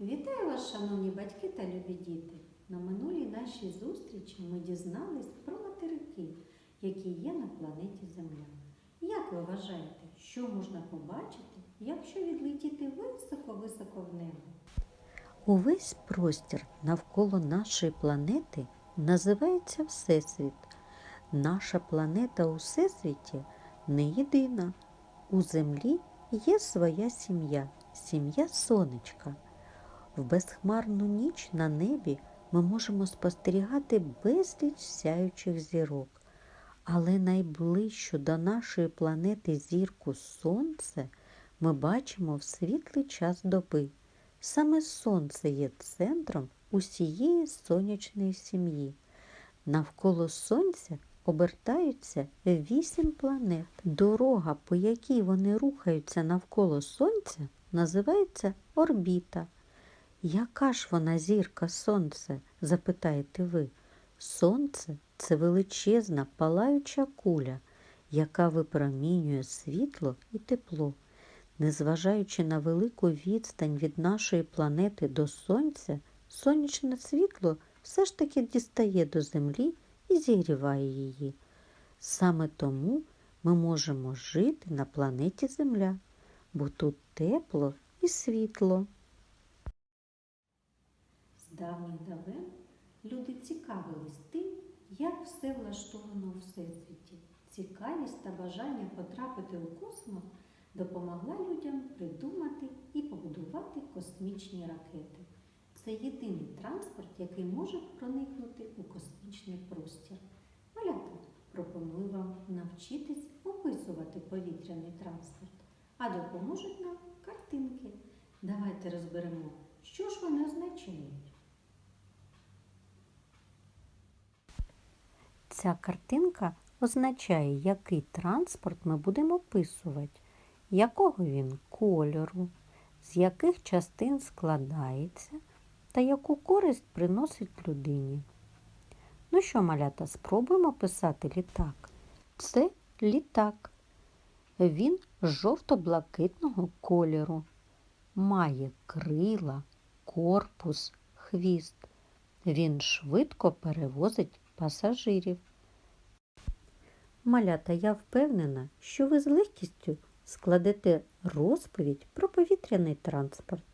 Вітаю вас, шановні батьки та любі діти! На минулій нашій зустрічі ми дізнались про материки, які є на планеті Земля. Як ви вважаєте, що можна побачити, якщо відлетіти високо-високо в небо? Увесь простір навколо нашої планети називається Всесвіт. Наша планета у Всесвіті не єдина. У Землі є своя сім'я, сім'я сонечка. В безхмарну ніч на небі ми можемо спостерігати безліч сяючих зірок. Але найближчу до нашої планети зірку Сонце ми бачимо в світлий час доби. Саме Сонце є центром усієї сонячної сім'ї. Навколо Сонця обертаються вісім планет. Дорога, по якій вони рухаються навколо Сонця, називається орбіта. Яка ж вона зірка Сонце? запитаєте ви. Сонце це величезна палаюча куля, яка випромінює світло і тепло. Незважаючи на велику відстань від нашої планети до Сонця, сонячне світло все ж таки дістає до Землі і зігріває її. Саме тому ми можемо жити на планеті Земля, бо тут тепло і світло. Давніх давен люди цікавились тим, як все влаштовано у всесвіті. Цікавість та бажання потрапити у космос допомогла людям придумати і побудувати космічні ракети. Це єдиний транспорт, який може проникнути у космічний простір. Малята, пропоную вам навчитись описувати повітряний транспорт, а допоможуть нам картинки. Давайте розберемо, що ж вони означають. Ця картинка означає, який транспорт ми будемо описувати, якого він кольору, з яких частин складається та яку користь приносить людині. Ну що, малята, спробуємо писати літак. Це літак. Він жовто-блакитного кольору, має крила, корпус, хвіст. Він швидко перевозить пасажирів. Малята, я впевнена, що ви з легкістю складете розповідь про повітряний транспорт.